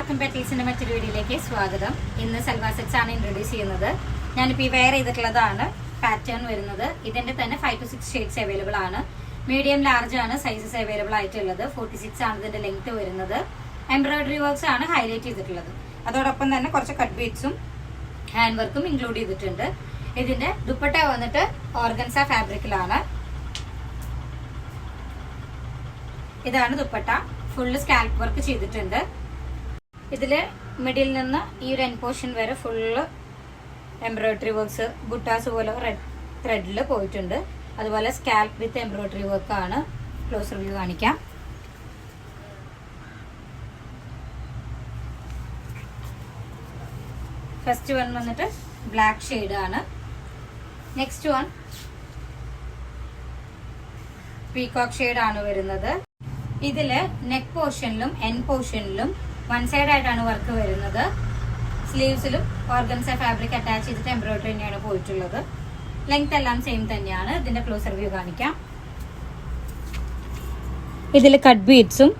എല്ലാവർക്കും പെട്ടീസിന്റെ മറ്റൊരു വീഡിയോയിലേക്ക് സ്വാഗതം. ഇന്ന് സൽവാർ സെറ്റ്സ് ആണ് ഇൻട്രൊഡ്യൂസ് ചെയ്യുന്നത്. ഞാനിപ്പോൾ ഈ വെയർ ചെയ്തിട്ടുള്ളതാണ് പാറ്റേൺ വരുന്നത്. ഇതിന്റെ തന്നെ five two six shades available ആണ്. മീഡിയം ലാർജ് ആണ് സൈസസ് അവൈലബിൾ ആയിട്ടുള്ളത്. ഫോർട്ടി സിക്സ് ആണ് ഇതിന്റെ ലെങ്ത് വരുന്നത്. എംബ്രോയിഡറി വർക്ക്സ് ആണ് ഹൈലൈറ്റ് ചെയ്തിട്ടുള്ളത്. അതോടൊപ്പം തന്നെ കുറച്ച് കട്ട് ബീഡ്സും ഹാൻഡ് വർക്കും ഇൻക്ലൂഡ് ചെയ്തിട്ടുണ്ട്. ഇതിന്റെ ദുപ്പട്ട വന്നിട്ട് ഓർഗൻസ ഫാബ്രിക്കിലാണ് ഇതാണ് ദുപ്പട്ട. ഫുള്ള് സ്കാൽപ്പ് വർക്ക് ചെയ്തിട്ടുണ്ട്. ഇതിൽ മിഡിൽ നിന്ന് ഈ ഒരു എൻ പോർഷൻ വരെ ഫുള്ള് എംബ്രോയിഡറി വർക്ക്സ് ബുട്ടാസ് പോലെ റെഡ് ത്രെഡിൽ പോയിട്ടുണ്ട്. അതുപോലെ സ്കാൽപ്പ് വിത്ത് എംബ്രോയിഡറി വർക്ക് ആണ് ക്ലോസ് റിവ്യൂ കാണിക്കാം. ഫസ്റ്റ് വൺ വന്നിട്ട് ബ്ലാക്ക് ആണ്. നെക്സ്റ്റ് വൺ പീകോക്ക് ആണ് വരുന്നത്. ഇതിൽ നെക്ക് പോർഷനിലും എൻ പോർഷനിലും വൺ സൈഡ് ആയിട്ടാണ് വർക്ക് വരുന്നത്. സ്ലീവ്സിലും ഓർഗൻസ ഫാബ്രിക് അറ്റാച്ച് ചെയ്തിട്ട് എംബ്രോയിഡറി തന്നെയാണ് പോയിട്ടുള്ളത്. ലെങ്ത് എല്ലാം സെയിം തന്നെയാണ്. ഇതിന്റെ ക്ലോസർ വ്യൂ കാണിക്കാം. ഇതിൽ കട്ട് ബീഡ്സും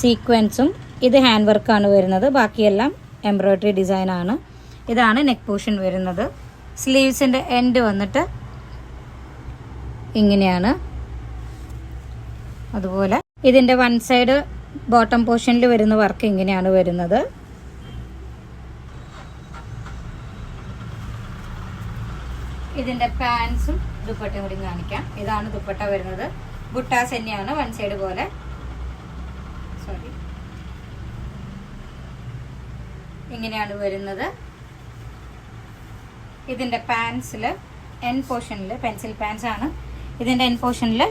സീക്വൻസും ഇത് ഹാൻഡ് വർക്ക് ആണ് വരുന്നത്. ബാക്കിയെല്ലാം എംബ്രോയിഡറി ഡിസൈൻ ആണ്. ഇതാണ് നെക്ക് പോർഷൻ വരുന്നത്. സ്ലീവ്സിന്റെ എൻഡ് വന്നിട്ട് ഇങ്ങനെയാണ്. അതുപോലെ ഇതിന്റെ വൺ സൈഡ് ബോട്ടം പോർഷനിൽ വരുന്ന വർക്ക് ഇങ്ങനെയാണ് വരുന്നത്. ഇതിന്റെ പാൻസും ദുപ്പട്ടയും കൂടി കാണിക്കാം. ഇതാണ് ദുപ്പട്ട വരുന്നത്. ബുട്ടാസ് തന്നെയാണ് വൺ സൈഡ് പോലെ. സോറി ഇങ്ങനെയാണ് വരുന്നത്. ഇതിന്റെ പാൻസിൽ എൻ പോർഷനിൽ പെൻസിൽ പാൻസ് ആണ്. ഇതിന്റെ എൻ പോർഷനിൽ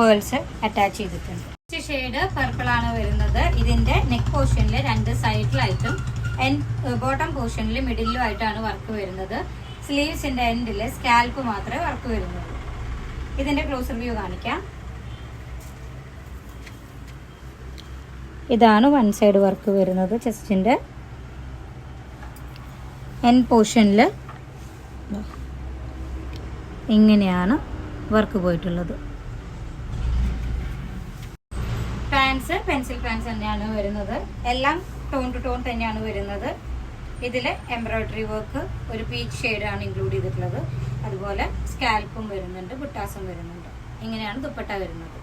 പേൾസ് അറ്റാച്ച് ചെയ്തിട്ടുണ്ട്. ഷെയ്ഡ് പർപ്പിൾ ആണ് വരുന്നത്. ഇതിന്റെ നെക്ക് പോർഷനിൽ രണ്ട് സൈഡിലായിട്ടും എൻഡ് ബോട്ടം പോർഷനിൽ മിഡിലും ആയിട്ടാണ് വർക്ക് വരുന്നത്. സ്ലീവ്സിന്റെ എൻഡിൽ സ്കാൽപ്പ് മാത്രമേ വർക്ക് വരുന്നുള്ളൂ. ഇതിന്റെ ക്ലോസർ വ്യൂ കാണിക്കാം. ഇതാണ് വൺ സൈഡ് വർക്ക് വരുന്നത് ചെസ്റ്റിന്റെ എൻ പോർഷനിൽ ഇങ്ങനെയാണ് വർക്ക് പോയിട്ടുള്ളത്. പാൻസ് പെൻസിൽ പാൻസ് തന്നെയാണ് വരുന്നത്. എല്ലാം ടോൺ ടു ടോൺ തന്നെയാണ് വരുന്നത്. ഇതിൽ എംബ്രോയിഡറി വർക്ക് ഒരു പീച്ച് ആണ് ഇൻക്ലൂഡ് ചെയ്തിട്ടുള്ളത്. അതുപോലെ സ്കാൽപ്പും വരുന്നുണ്ട് ബുട്ടാസും വരുന്നുണ്ട്. ഇങ്ങനെയാണ് ദുപ്പട്ട വരുന്നത്.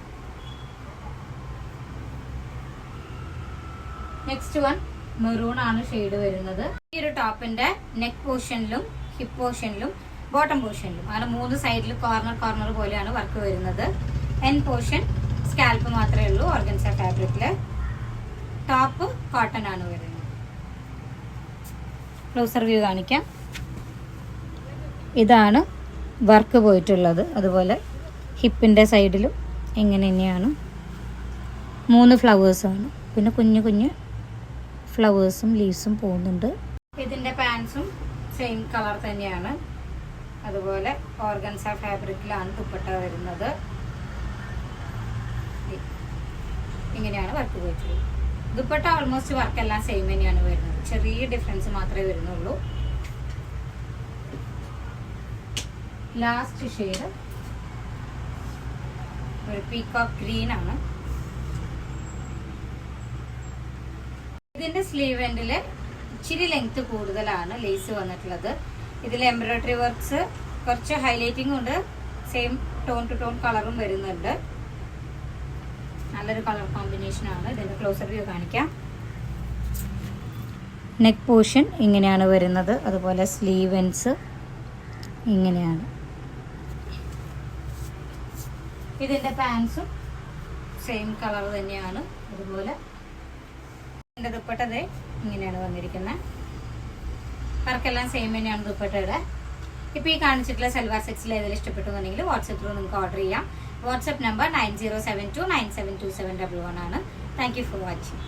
നെക്സ്റ്റ് വൺ മെറൂൺ ആണ് ഷെയ്ഡ് വരുന്നത്. ഈ ഒരു ടോപ്പിന്റെ നെക്ക് പോർഷനിലും ഹിപ്പ് പോർഷനിലും ബോട്ടം പോർഷനിലും അങ്ങനെ മൂന്ന് സൈഡിൽ കോർണർ കോർണർ പോലെയാണ് വർക്ക് വരുന്നത്. എൻ പോർഷൻ സ്കാൽപ്പ് മാത്രമേ ഉള്ളൂ ഓർഗൻസ ഫാബ്രിക്കിൽ ടോപ്പ് കോട്ടൺ ആണ് വരുന്നത്. ക്ലോസർ വ്യൂ കാണിക്കാം. ഇതാണ് വർക്ക് പോയിട്ടുള്ളത്. അതുപോലെ ഹിപ്പിന്റെ സൈഡിലും ഇങ്ങനെ തന്നെയാണ്. മൂന്ന് ഫ്ലവേഴ്സാണ് പിന്നെ കുഞ്ഞു കുഞ്ഞു ഫ്ലവേഴ്സും ലീവ്സും പോകുന്നുണ്ട്. ഇതിന്റെ പാൻസും സെയിം കളർ തന്നെയാണ്. അതുപോലെ ഓർഗൻസ ഫാബ്രിക്കിലാണ് ദുപ്പട്ട വരുന്നത്. ഇങ്ങനെയാണ് വർക്ക് പോയിട്ടുള്ളത്. ദുപ്പട്ട ഓൾമോസ്റ്റ് വർക്ക് എല്ലാം സെയിം തന്നെയാണ് വരുന്നത്. ചെറിയ ഡിഫറൻസ് മാത്രമേ വരുന്നുള്ളൂ. ലാസ്റ്റ് ഷെയ്ഡ് ഒരു പീക്കോക്ക് ഗ്രീൻ ആണ്. ഇതിന്റെ സ്ലീവ് എൻഡിൽ ഇച്ചിരി ലെങ്ത് കൂടുതലാണ് ലേസ് വന്നിട്ടുള്ളത്. ഇതിൽ എംബ്രോയിഡറി വർക്ക്സ് കുറച്ച് ഹൈലൈറ്റിംഗ് ഉണ്ട്. സെയിം ടോൺ ടു ടോൺ കളറും വരുന്നുണ്ട്. നല്ലൊരു കളർ കോമ്പിനേഷൻ ആണ്. ഇതിന്റെ ക്ലോസർ വ്യൂ കാണിക്കാം. നെക്ക് പോർഷൻ ഇങ്ങനെയാണ് വരുന്നത്. അതുപോലെ സ്ലീവൻസ് ഇങ്ങനെയാണ്. ഇതിന്റെ പാൻസും സെയിം കളർ തന്നെയാണ്. അതുപോലെ ഇതിന്റെ ദുപ്പട്ടതേ ഇങ്ങനെയാണ് വന്നിരിക്കുന്നത് വർക്കെല്ലാം സെയിം തന്നെയാണ് ദുപ്പട്ടയുടെ. ഇപ്പോൾ ഈ കാണിച്ചിട്ടുള്ള സൽവാർ സെറ്റ്സിൽ ഏതെങ്കിലും ഇഷ്ടപ്പെട്ടു എന്നുണ്ടെങ്കിൽ വാട്സപ്പ് ത്രൂ നിങ്ങൾക്ക് ഓർഡർ ചെയ്യാം. WhatsApp number nine zero seven two nine seven two seven double one ആണ്. Thank you for watching